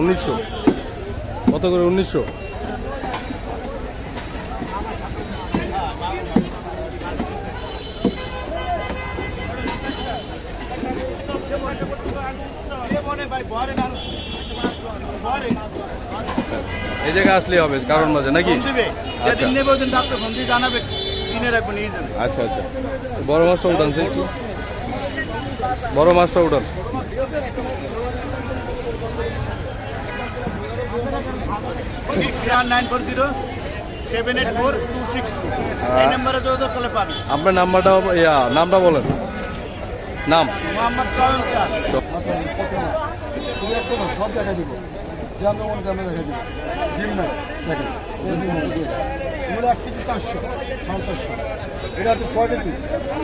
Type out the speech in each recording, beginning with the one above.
উনিশশো। কত করে উনিশশো? এই জায়গায় আসলে হবে কারণ মাঝে নাকি? আচ্ছা। আচ্ছা আচ্ছা। বড় মাছটা উঠান বড় মাছটা উঠান চার nine four zero seven eight four two six two এই নাম্বারে যোগাযোগ করলে পাবে আপনার নাম্বারটা ইয়া নামটা বলেন নাম মোহাম্মদ সব দেখা দিব দেখা দিব ডিম দেখেন এক কেজি চারশো এটা হচ্ছে ছয় কেজি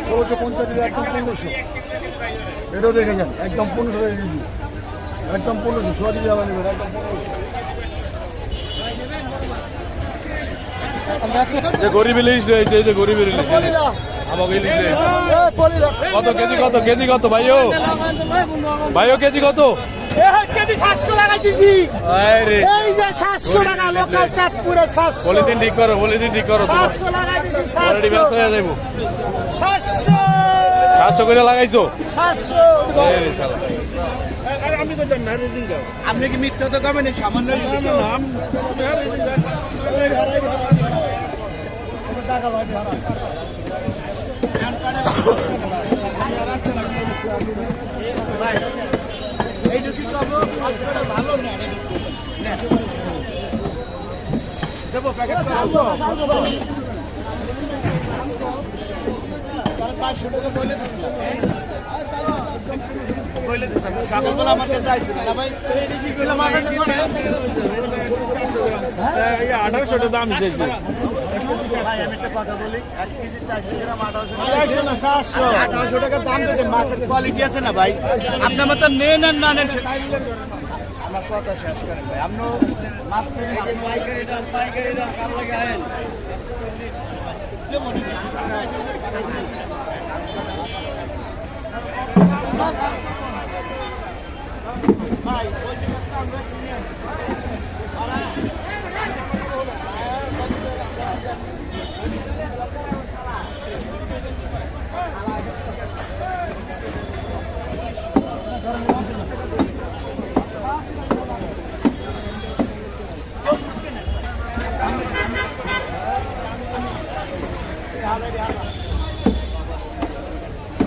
ষোলোশো পঞ্চাশ একদম পনেরোশো এটাও দেখে যান একদম পনেরোশো কেজি একদম পনেরোশো ছয় কেজি আবার নেবেন একদম পনেরোশো যে গরিব ইলিশ রয়েছে এই যে গরিব ইলিশ। আমাকে ইলিশ রয়েছে কত কেজি কত? কেজি কত? ভাইও? ভাইও কেজি কত? সাতশো টাকা দিছি আরে এই যে সাতশো টাকা লোকাল চাঁদপুরে সাতশো পলিথিন ঠিক করো পলিথিন ঠিক করো সাতশো টাকা হয়ে করে লাগাইছো। আপনি কি মিথ্যা তো কমেন সামান্য ভাই, এই দুটি সব ভালো না দেবো প্যাকেট পাঁচশো টাকা বলে দিচ্ছিলাম বলে দিতাম না করে আঠারোশোটা দাম দিয়েছে কেজি চারশো গ্রাম আঠারোশো আঠারোশো টাকা দাম দিতে মাছের কোয়ালিটি আছে না ভাই? আপনার মতো নেন আর না নেন আমার কথা শেষ করেন ভাই আপনি মাছ পাইকারি দাম পাইকারি দাম কার ভাই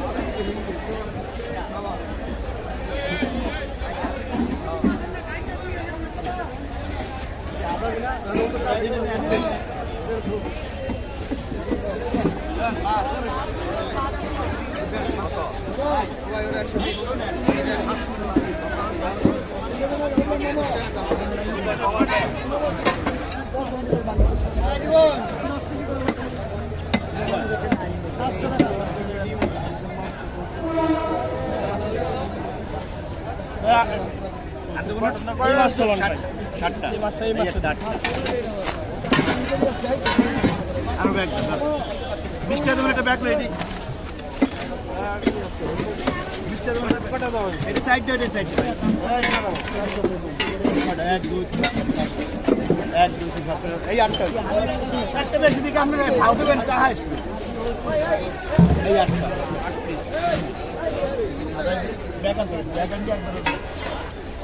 দিয়েছিলাম আরও ব্যাগ বিশটা তোমার একটা ব্যাগ রেডি কটা দাও এটা সাইড এই আটটা। বেশি ব্যাগ আনতে ব্যাগ একবার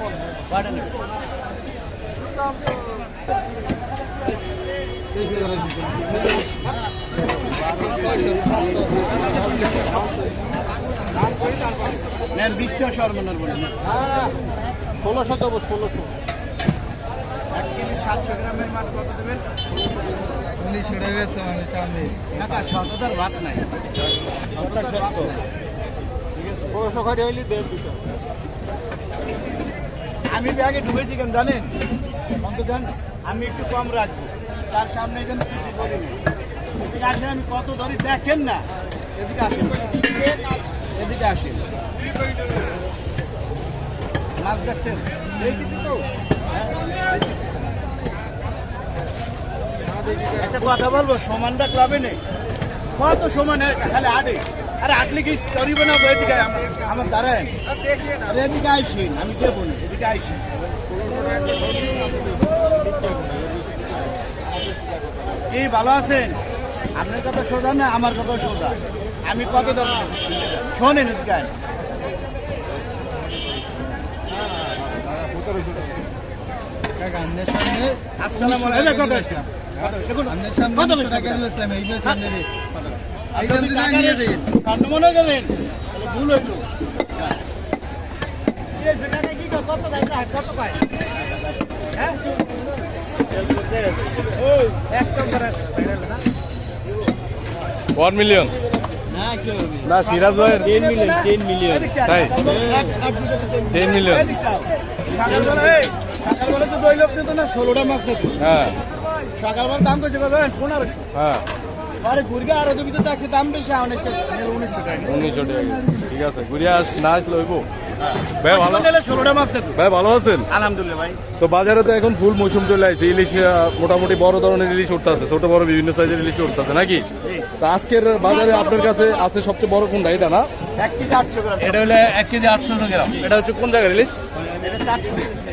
পঞ্চাশ গ্রাম নেন বিশটা সর্বনার বলে। ষোলোশো দেবো ষোলোশো এক কেজি সাতশো গ্রামের মাছ কত দেবেন? উনিশশো টাকা সামনে। ভাত নাই। ষোলোশো খাটি হইলে দেড় আমি আগে ঢুকেছি কেন জানেন? অন্তত আমি একটু কম রাখব। তার সামনে যেন কিছু বলি না এদিকে আসেন আমি কত ধরি দেখেন না। এদিকে আসেন। এদিকে আসেন। মাছ দেখছেন? একটা কথা বলব, সমানটা ক্লাবে নেই। কত সমান খালি আটে। আরে আটলে কি করিব না? এদিকে আমার দাঁড়ায় আরে এদিকে আইসিন, আমি দেবো না, এদিকে আইসিন। কি ভালো আছেন? আপনার কথা সোজা না আমার কথা সোজা? আমি কত শোনেন। সামনে আসসালামু আলাইকুম। কত এই সামনে এক নম্বর ওয়ান মিলিয়ন না সিরাজ ভাইয়ের। টেন মিলিয়ন টেন মিলিয়ন তাই? টেন মিলিয়ন সকালবেলা তো দই লোক না ষোলোটা মাছ নিত। হ্যাঁ। সকালবেলা দাম কত কত পনেরোশো। হ্যাঁ। আরে গুড়িয়া আরও তো ভিতরে দেখছে দাম বেশি উনিশশো উনিশশো টাকা উনিশশো টাকা। ঠিক আছে গুড়িয়া আস না আসলে হইব। ভাই ভালো ষোলোটা মাছ নিত ভাই ভালো আছেন? আলহামদুলিল্লাহ ভাই। তো বাজারে তো এখন ফুল মৌসুম চলে আসছে ইলিশ মোটামুটি বড় ধরনের ইলিশ উঠতে আছে ছোট বড় বিভিন্ন সাইজের ইলিশ উঠতে আছে নাকি তো আজকের বাজারে আপনার কাছে আছে সবচেয়ে বড় কোনটা? এটা না? আটশো গ্রাম। এটা হলে এক কেজি আটশো গ্রাম। এটা হচ্ছে কোন জায়গার ইলিশ? এটা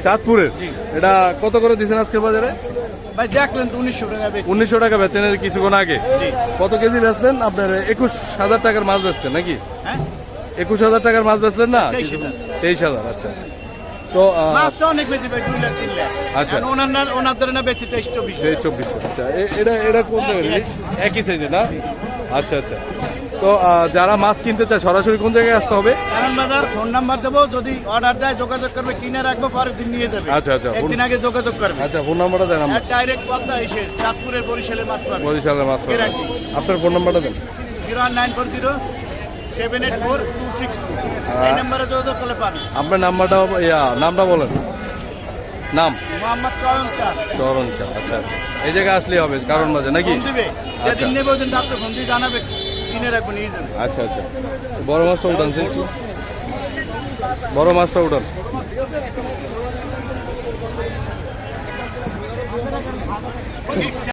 চাঁদপুরের। এটা কত করে দিচ্ছেন আজকের বাজারে? ভাই দেখলেন তো উনিশশো টাকা বেশি উনিশশো টাকা বেচছেন কিছুক্ষণ আগে। কত কেজি বেচলেন? আপনার একুশ হাজার টাকার মাছ বেচছেন নাকি? হ্যাঁ? একুশ হাজার টাকার মাছ বেচলেন না? তেইশ হাজার। আচ্ছা আচ্ছা। তো মাছটা অনেক বেশি ভাই দুই লাখ তিন লাখ। আচ্ছা। ওনার ওনার ধরে না বেশি তেইশ চব্বিশ তেইশ চব্বিশ আচ্ছা। এ- এটা এটা কোন একই। সাইজে না? আচ্ছা আচ্ছা। তো যারা মাছ কিনতে চায় সরাসরি কোন জায়গায় আসতে হবে? কারণ বাজার ফোন নাম্বার দেবো যদি অর্ডার দেয় যোগাযোগ করবে কিনে রাখব পরের দিন নিয়ে যাবে। আচ্ছা, আচ্ছা। একদিন আগে যোগাযোগ করবে। আচ্ছা ফোন নাম্বারটা দেন আমার। ডাইরেক্ট পদ্মা এসে চাঁদপুরের বরিশালের মাছ পাবে। বরিশালের মাছ। আপনার ফোন নাম্বারটা দেন। জিরো নাইন ফোর জিরো আপনার নাম্বারটা ইয়া নামটা বলেন। নাম? মোহাম্মদ চরণ আচ্ছা আচ্ছা। এই জায়গায় আসলেই হবে কারণ মাঝে নাকি? আচ্ছা। জানাবে কিনে রাখব নিয়ে যাবে। আচ্ছা আচ্ছা। বড় মাছটা উঠান সে বড় মাছটা উঠান।